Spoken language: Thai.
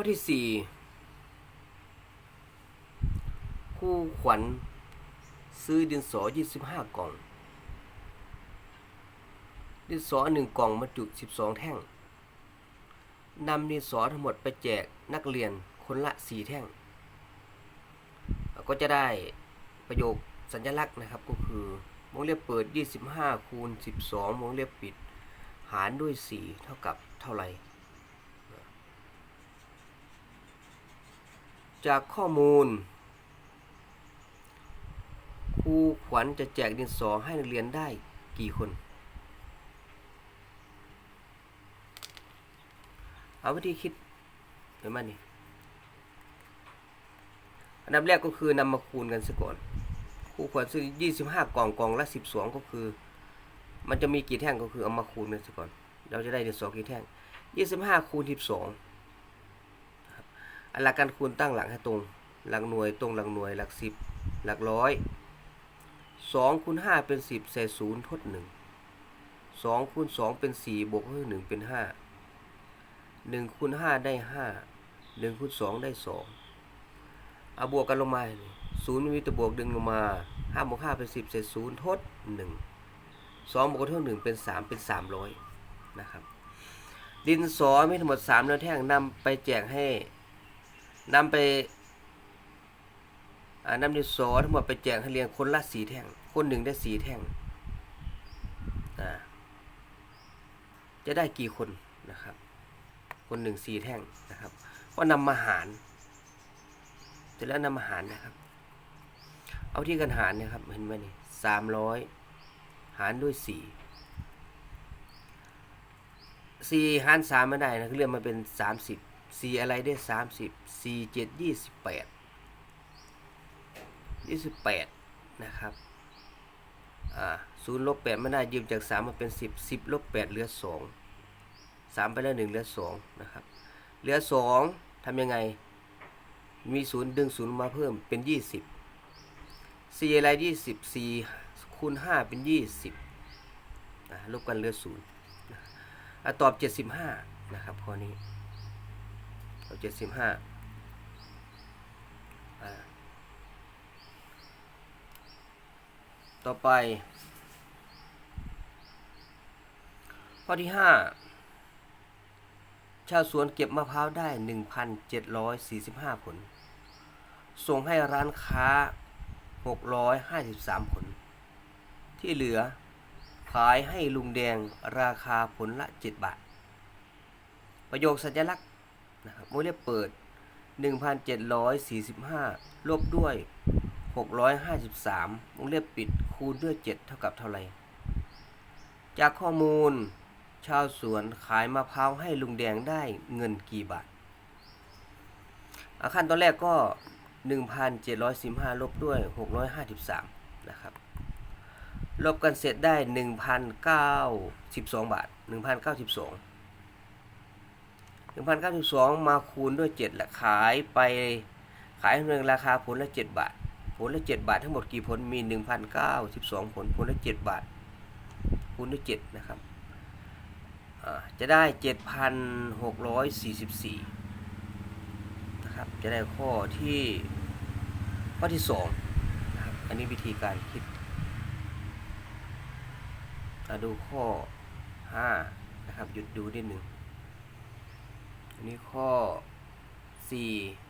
ข้อที่สี่คู่ขวัญซื้อดินสอ 25 กล่อง ดินสอหนึ่งกล่องบรรจุ 12 แท่ง นำดินสอทั้งหมดไปแจกนักเรียนคนละ 4 แท่ง ก็จะได้ประโยคสัญลักษณ์นะครับก็คือวงเล็บเปิด 25 คูณ 12วงเล็บปิด หารด้วย 4 เท่ากับเท่าไหร่ จากข้อมูลครูขวัญจะแจกดินสอให้นักเรียนได้กี่คน เอาวิธีคิดเห็นไหมนี่อันดับแรกก็คือนำมาคูณกันซะก่อนครูขวัญซื้อ 25 กล่องกล่องละ 12 ก็คือ มันจะมีกี่แท่งก็คือเอามาคูณกันซะก่อน เราจะได้ดินสอกี่แท่ง 25คูณ12อัน หลักการคูณตั้งหลักให้ตรง หลักหน่วยตรงหลักหน่วยหลักสิบหลักร้อยสองคูณห้าเป็นสิบใส่ศูนย์ทดหนึ่งสองคูณสองเป็นสี่บวกด้วยหนึ่งเป็นห้าหนึ่งคูณห้าได้ห้าหนึ่งคูณสองได้สองเอาบวกกันลงมาศูนย์มีตัวบวกดึงลงมาห้าบวกห้าเป็นสิบใส่ศูนย์ทดหนึ่งสองบวกด้วยหนึ่งเป็นสามเป็นสามร้อยนะครับ ดินสอมีทั้งหมดสามเนื้อแท่งนำไปแจกให้ นำไปนำดินสอทั้งหมดไปแจกให้เรียนคนละสีแท่ง คนหนึ่งได้สีแท่ง จะได้กี่คนนะครับ คนหนึ่งสีแท่งนะครับ ก็นำมาหารเสร็จแล้วนำมาหารนะครับ เอาที่กันหารนะครับ เห็นไหมนี่สามร้อยหารด้วยสี่สี่หารสามไม่ได้นะเรียกมาเป็นสามสิบ สี่อะไรได้สามสิบสี่เจ็ดยี่สิบแปดยี่สิบแปดนะครับอ่าศูนย์ลบแปดไม่ได้ยืมจากสามมาเป็นสิบสิบลบแปดเหลือสองสามไปแล้วหนึ่งเหลือสองนะครับเหลือสองทำยังไง มีศูนย์ดึงศูนย์มาเพิ่มเป็นยี่สิบสี่อะไรยี่สิบสี่คูณห้าเป็นยี่สิบลบกันเหลือศูนย์ตอบเจ็ดสิบห้านะครับข้อนี้ เจ็ดสิบห้าต่อไป ข้อที่ห้าชาวสวนเก็บมะพร้าวได้หนึ่งพันเจ็ดร้อยสี่สิบห้าผล ส่งให้ร้านค้าหกร้อยห้าสิบสามผล ที่เหลือขายให้ลุงแดงราคาผลละเจ็ดบาท ประโยคสัญลักษณ์ นะครับวงเล็บเปิด 1,745 ลบด้วย 653 วงเล็บปิดคูณด้วย 7 เท่ากับเท่าไหร่ จากข้อมูล ชาวสวนขายมะพร้าวให้ลุงแดงได้เงินกี่บาทอาขั้นตอนแรกก็ 1,715 ลบด้วย 653 นะครับ ลบกันเสร็จได้ 1,092 บาท 1,092 1,092 มาคูณด้วย 7 และขายไปขายเงินราคาผลละ 7 บาท ผลละ 7 บาททั้งหมดกี่ผลมี 1,092 ผลผลละ 7 บาท คูณด้วย 7 นะครับจะได้ 7,644 นะครับ จะได้ข้อที่ข้อที่2นะครับ อันนี้วิธีการคิดมาดูข้อ 5 นะครับ หยุดดูนิดหนึ่ง อันนี้ข้อ4